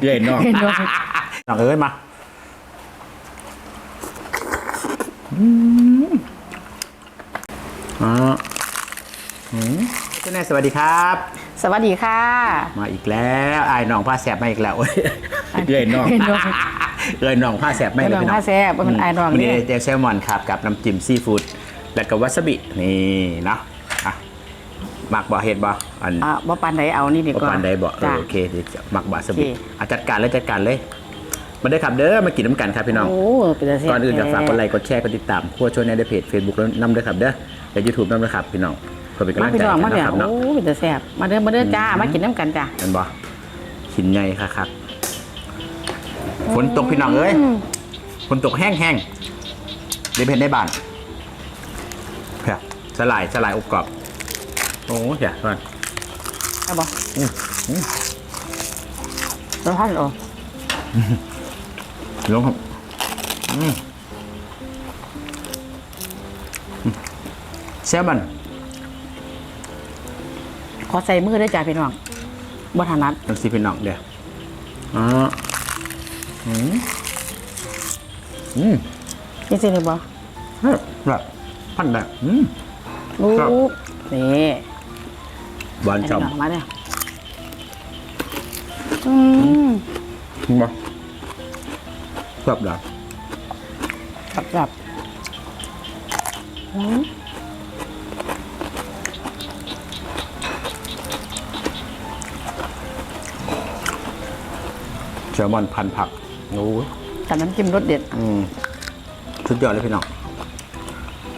เดือยน้องเดือยน้องน้องเอ้ยมาอ๋ออืมคุณแม่สวัสดีครับ สวัสดีค่ะ มาอีกแล้วไอ้ายน้องผ้าแสบมาอีกแล้วโอ้ยเดือยน้องเดือยน้องเดือยน้องผ้าแสบไม่เดือยน้องผ้าแซ่บมันอ้ายน้องวันนี่นี้เจลแซลมอนครับกับน้ำจิ้มซีฟู้ดและกับวาซาบินี่เนาะอะมักบ่เห็ดบ่ อันอ่าบ่ปานใดเอานี่ดีก็กว่าปานใดบ่เอจ้ะอโอเคเดี๋ยวจะมักบาสบิโอเคอะจัดการเลยจัดการเลยมาได้อครับเด้อมากินน้ำกันครับพี่น้องโอ้เป็นตาแซ่บก่อนอื่นจะฝากกดไลค์กดแชร์กดติดตามครัวชวนในเพจ Facebook แล้วนำด้วยครับเด้อและยูทูบนำด้วยครับพี่น้องเพื่อเป็นกำมาลังพี่ใจน้องกัมานเดี๋นะยวครับเนาะโอ้เป็นตาแซ่บมาเด้อมาเด้อจ้ามากินน้ำกันจ้านั่นบ่ขินใหญ่ค่ะครับฝนตกพี่น้องเอ้ยฝนตกแห้งแห้งๆได้เพนได้บานเพื่อสลายสลายอบกรอบโอ้ยอย่าก่อน เอาบ่อืมอืมแล้วท่านโอ้ลงครับอืมอืมแซลมอนขอใส่มือด้วยจ้าพี่น้องบ่ถนัดนังซีพี่น้องเดี๋ยวอ๋ออืมอืมจริงๆเลยบ่เฮ้ยแบบพันแบบอืมลูครับกนี่ หวานให้ฉ่พี่น้องมาเด้ออืมำมาแบบแบบกับกับอืมแซลมอนพันผักโอ้ยกับน้ำจิ้มรสเด็ด อืมสุดยอดเลยพี่น้อง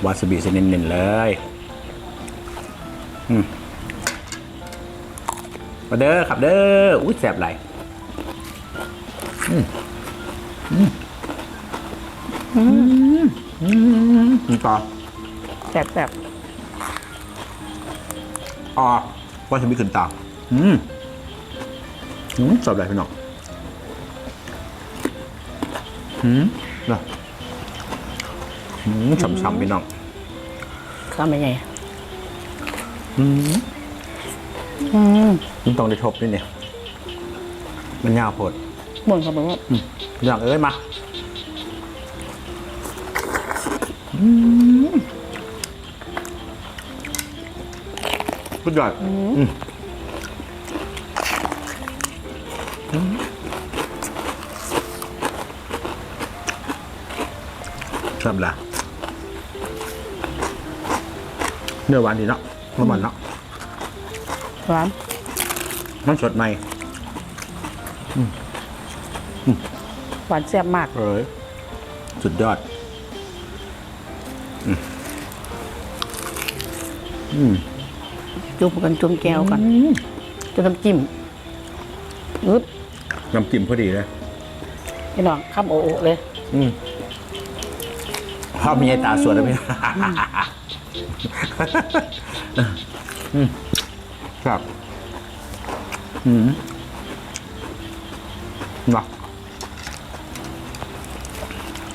วาซาบิเส้นเน้นๆเลย อืม มาเด้อขับเด้ออุ้ยแสบไหลายอืมอืมอืมอืมอืมต่อแซ่บแซ่บอ๋อวาซาบิขึ้นตาอืมอืมแสบไหลายพี่น้องอืมนะอืมฉ่ำๆพี่น้องทำยังไงอืม อืมมันต้องได้ทบด้วยเนี่ย มันยาวโพดหมุนเขาบอกว่าอืมอย่างเอ้ยมาอืมสุดยอดอืมอืมชอบละเนื้อหวานดีเนาะมันหวานเนาะ หวานมันสดใหม่หวานแซ่บมาก เอ้ยสุดยอด อืมอืมจุ่มกันจุ่มแก้วกันจุ่มน้ำจิ้มอึ๊บน้ำจิ้มพอดีเลยพี่น้องข้ามโอโอเลย อืมภาพมีไอ้ตาสวยแล้วพี่อืม ครับอืมเนาะ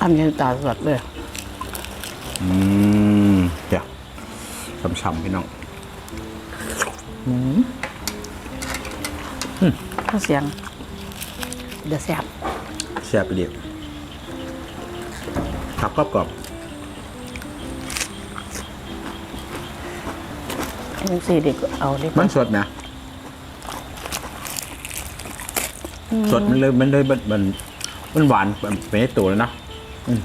ทำยังตาสดเลย อืมเดี๋ยวช้ำๆพี่น้องข้าวเสียง เดือดแซ่บแซ่บไปเดียวผักกรอบกรอบ อันนี้สี่เด็กเอาดีกมัว่านสดนะสดมันเลยมันเลยมันมันมันหวานมันเป็นในตัวแล้วนะอืม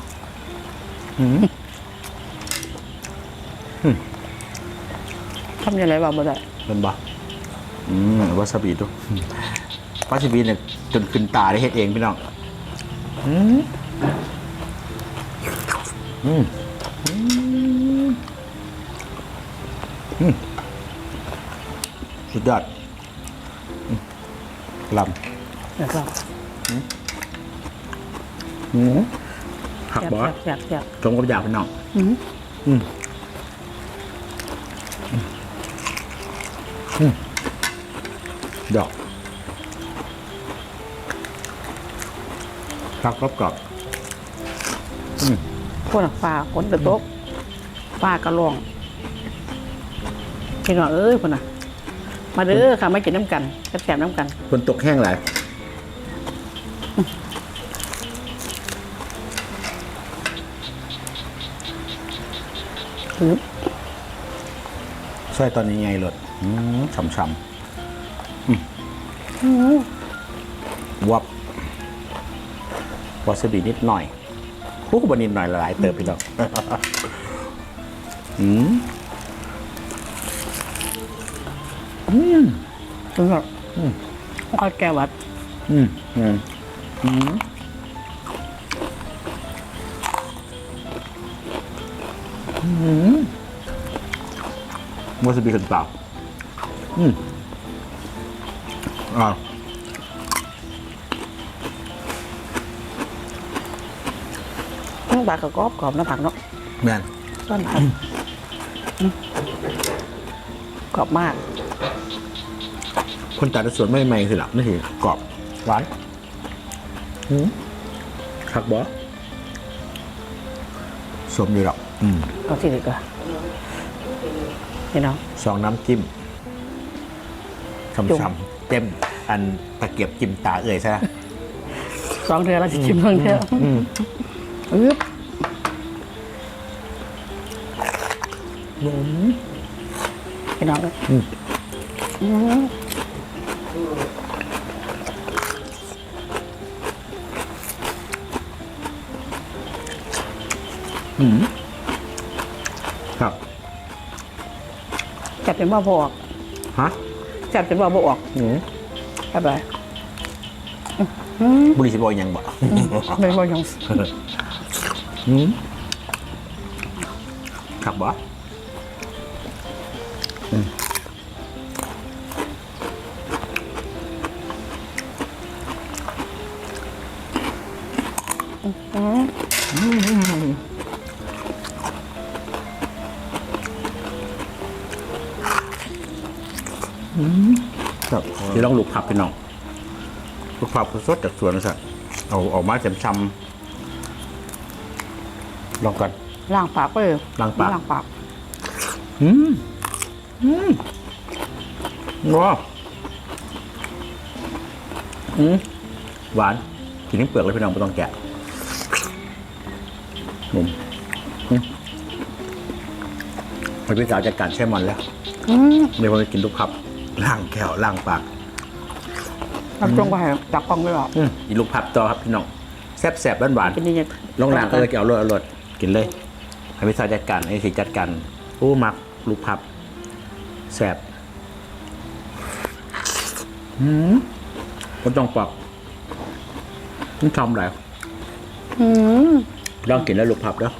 อืมทำยังไงบ้างบ่ได้เป็นบ่อืมวาซาบิดูวาซาบิเนี่ยจนขึ้นตาได้เฮ็ดเองพี่น้องอืมอืมอืมอืม สุดยอดอืมลำนะครับอืมผักแซ่บบอสแซ่บแซ่บชมกับยาพี่น้องอืมอืมอืมดอกผักกรอบกรอบอืมพวกฟ้าฝนกระตกฟ้ากระลองพี่น้องเอ้ยพุ่นน่ะ มาเด้อค่ะไมากินน้ำกันกระแสบน้ำกันคนตกแห้งหลายอช่วยตอนนี้ไงรถอืมช่ำๆวับวาซาบินิดหน่อยคุกบนิดหน่อยหลายเติมพี่น้องอืม ถึงแบบค่อยแก้วัด อืมอืมอืมอืมวาซาบิขึ้นเปล่าอืมอ่าน้ำปลากกรอบกรอบน้ำผักเนาะแม่นต้นผักกรอบมาก คนตัดสวนไม่ใหม่สิหลับไม่ถึงกรอบหวานอืมคักบอสมดีหรอกอืมเอาสิดีกว่าพี่น้องสองน้ำจิ้มจุ่มช้ำๆเต็มอันตะเกียบจิ้มตาเอ่ยใช่ไหมสองเทือแล้วจะชิมเพิ่งเทือออึ๊บพี่น้องเลยอืม อืมครับจับเป็นบ่อพอออก ฮะจับเป็นบ่อบ่ออกอืมจับไปบุรีสิบอยยังบ่ไม่บ่ยังอืมครับบ่ ครับเดี๋ยวลองลูกผับพี่น้องลูกผับสดจากสวนนะสัตว์เอาออกมาจำชำลองกัน ล้างปากไปเลยล้างปาก ล้างปาก อืม อืมว้าวอืม หวานกินทั้งเปลือกเลยพี่น้องไม่ต้องแกะ หนุ่มอืมพอพี่สาวจัดการแช่มันแล้วอืมเดี๋ยวผมจะกินลูกผับล้างแก้วล้างปากเอาตรงไปให้จับกล้องไปหรออืมกินลูกผับต่อครับพี่น้องแซ่บแซ่บๆหวานๆเป็นยังไงลงหลังเออเอารถเอารถกินเลยให้พี่สาวจัดการไอ้สิจัดการโอ้มักลูกพับแสบอืมก็ต้องปอกมันทำอะไรอืม ลองกินแล้วลูกพับแล้ว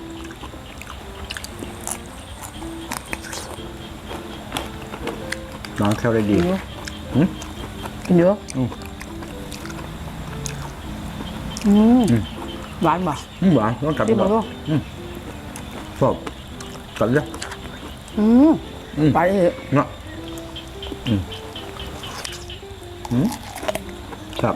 น้องเที่ยวได้ดีกินเยอะหืมกินเยอะอืมอืมหวานป่ะอืมหวานต้องกลับที่มามาลูกชอบกลับเลยอืมอืมไปเถอะเนาะอืมอืมครับ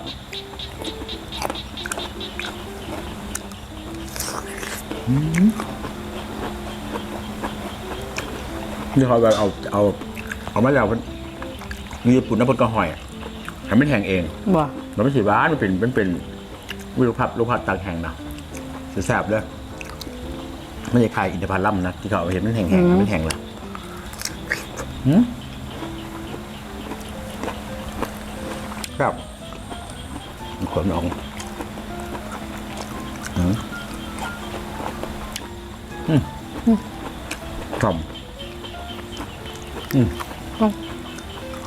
นี่เขาแบบเอาเอา เอามาแล้วมันมีญี่ปุ่นน้ำมันก็หอยทำไม่แห้งเองบ่มันไม่ใช่บ้านมันเป็นมันเป็นวิลูกพับลูกพับตากแห้งนะแสบๆเลยไม่ใช่คายอินทผลัมนะที่เขาเอาไปเห็นมันแห้งๆมันแห้งแล้วหืมครับมันขนออกอืมอืม กล่อมเนอะ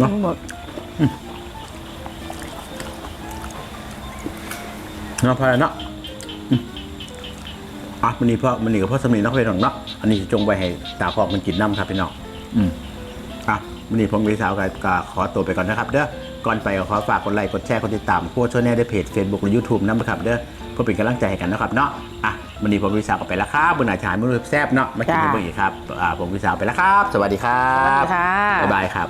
ทั้งหมดเนาะพายเนาะอืมอะมันนี่เพราะมันนี่กับพ่อสมีนักเรียนของเนาะอันนี้จงไปให้ตาพอกมันกินน้ำครับพี่น้องอืมอะมันนี่ผมวิสาวกับกาขอตัวไปก่อนนะครับ เด้อก่อนไปก็ขอฝากกดไลค์กดแชร์กดติดตามพวกช่วยแน่ได้เพจ Facebook หรือ YouTube นะครับเด้อเพื่อเป็นกำลังใจให้กันนะครับเนาะอะ มันนี่ผมวิสาวก็ไปแล้วครับบนอาจารย์มือแซบเนาะมากินกันเบอร์อีกครับอ่าผมวิสาวไปแล้วครับ สวัสดีครัสวัสบดีค่ะ บ๊ายบายครับ